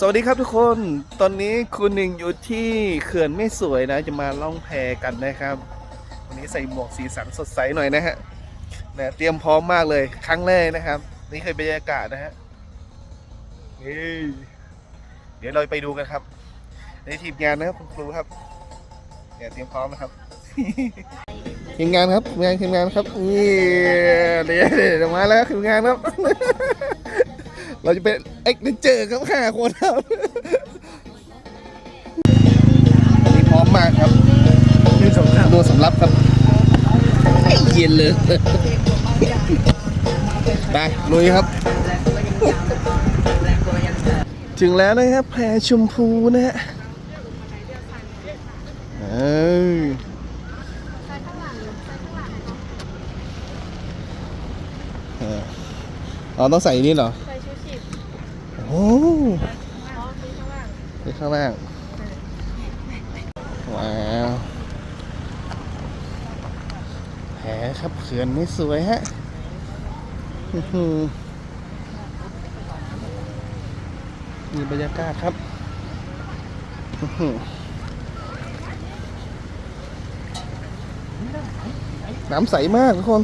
สวัสดีครับทุกคน ตอนนี้คุณหนึ่งอยู่ที่เขื่อนไม่สวยนะ จะมาล่องแพกันนะครับ วันนี้ใส่หมวกสีสันสดใสหน่อยนะฮะนะเตรียมพร้อมมากเลย ครั้งแรกนะครับ นี่เคยบรรยากาศนะฮะนี่เดี๋ยวเราไปดูกันครับ ในทีมงานนะครับคุณครูครับเดี๋ยวเตรียมพร้อมนะครับทีมงานครับทีมงานทีมงานครับนี่เดี๋ยวเดี๋ยวมาแล้วทีมงานครับ เราจะเป็นเอ็กซ์เจอร์ครับห้าคนครับอันนี้พร้อมมากครับดูสำรับดูสำรับครับเย็นเลยไปลุยครับ ถึงแล้วนะครับแพรชมพูนะฮะเอ้ยเออ๋อต้องใส่นี่เหรอ โอ้อ๋อมีข้างล่างนี่ข้างล่าง ว้าวแผลครับเขื่อนไม่สวยฮะมีบรรยากาศครับน้ำใสมากทุกคน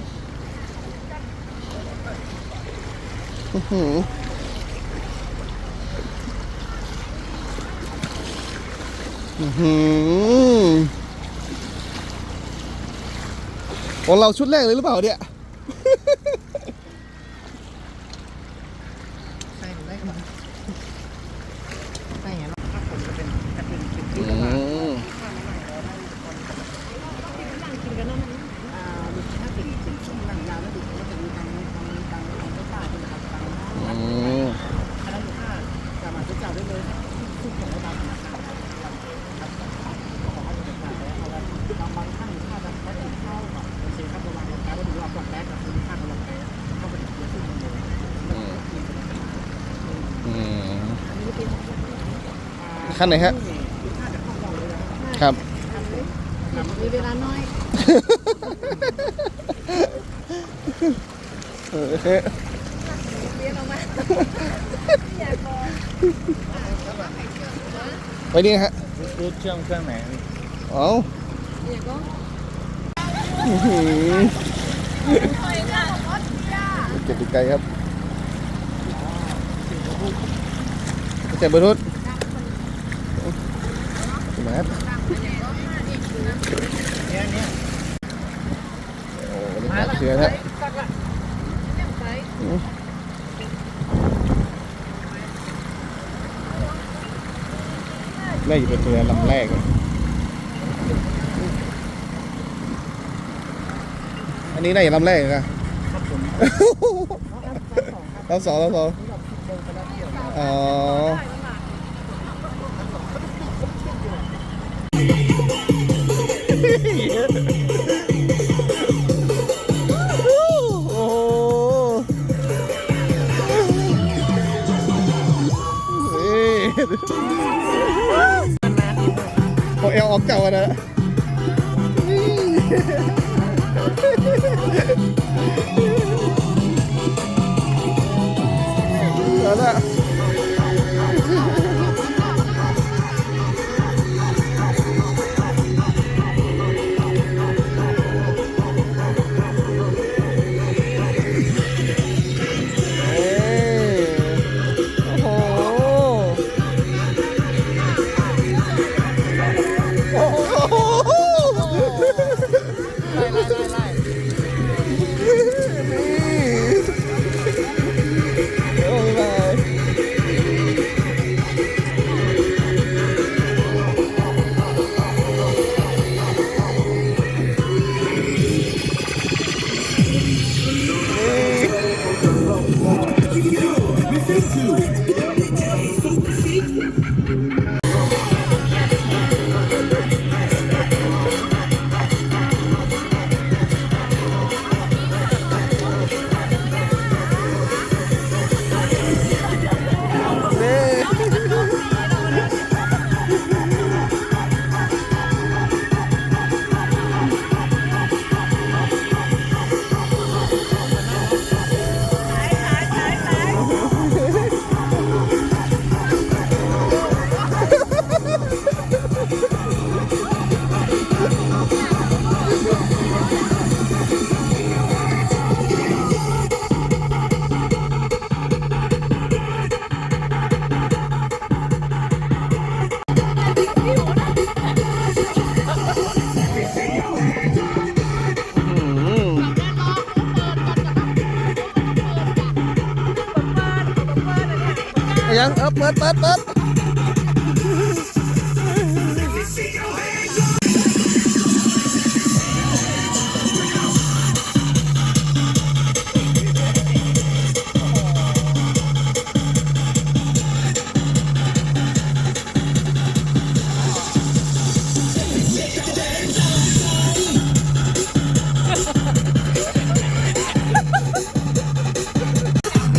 อือหือ อื้อหือ ของเราชุดแรกเลยหรือเปล่าเนี่ย ใส่ได้ครับใส่เนาะถ้าผมจะเป็นจะเป็นเป็นที่ อืม อ่าถ้าเป็นเป็นช่วงหลังยาวแล้วดูก็จะมีทางทางทางทางเจ้าป่าเป็นทางทาง อืม อันนั้นถ้าสามารถจะจับได้เลยทุกของได้ตามธนาคารครับขอให้เป็นการแล้วเอาไว้บางบางท่านถ้าจะไม่ถึงเข้าแบบเป็นเซ็นครับระวังการได้ดูว่าปลอดแรกกับคุณค่าของเราแพ้เข้าไปถึงเยอะขึ้นเลย อืม อันนี้เป็น ขั้นไหนฮะ ครับ มีเวลาน้อยเออโอเคเรียนออกมาอยากบอกไว้นี่ฮะรูดเชื่อมเครื่องไหนเอาอยากบอกเก็บไกลครับเจ็บบรรทุกมา ครับโอ้นี่ครับเชือฮะใส่น่าจะเป็นเรือลำแรกเลยอันนี้น่าจะลำแรกนะลำสองลำสองอ๋อ ฮ้ยพอเอลออกเก่าอะนะแล้วนะ ยังเออเปิดเปิดเปิด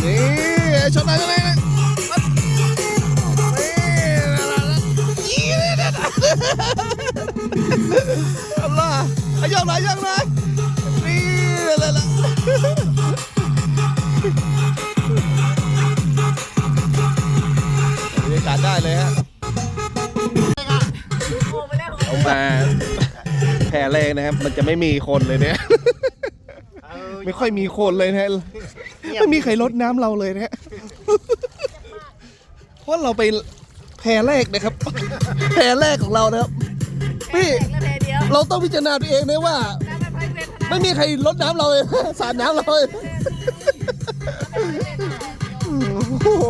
นี่ชนอะไรกันเลย อัลลอฮ์อายองหน่อยอายองหน่อยนี่อะไรล่ะบรรยากาศได้เลยฮะโอ้ไปแล้วเอามาแพรแรกนะครับ มันจะไม่มีคนเลยเนี่ย ไม่ค่อยมีคนเลยนะฮะไม่มีใครลดน้ำเราเลยนะฮะเพราะเราไปแพรแรกนะครับ แพรแรกของเรานะครับพี่ เราต้องพิจารณาตัวเองนะว่า ไม่มีใครลดน้ำเราเลยสาดน้ำเราเลยโอ้โห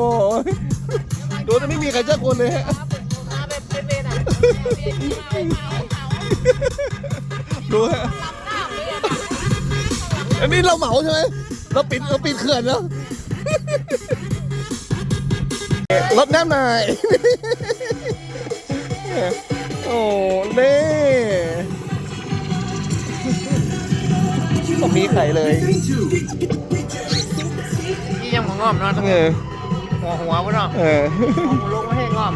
ดูจะไม่มีใครเจ้าคนเลยฮะน้ำเป็นเป็นอะดูฮะอันนี้เราเหมาใช่ไหมเราปิดเราปิดเขื่อนแล้วลดน้ำหน่อยโอ้เล่ ไม่มีใครเลยที่ยังงอมเนาะเออหัวหัววะเนาะเออลงมาให้งอม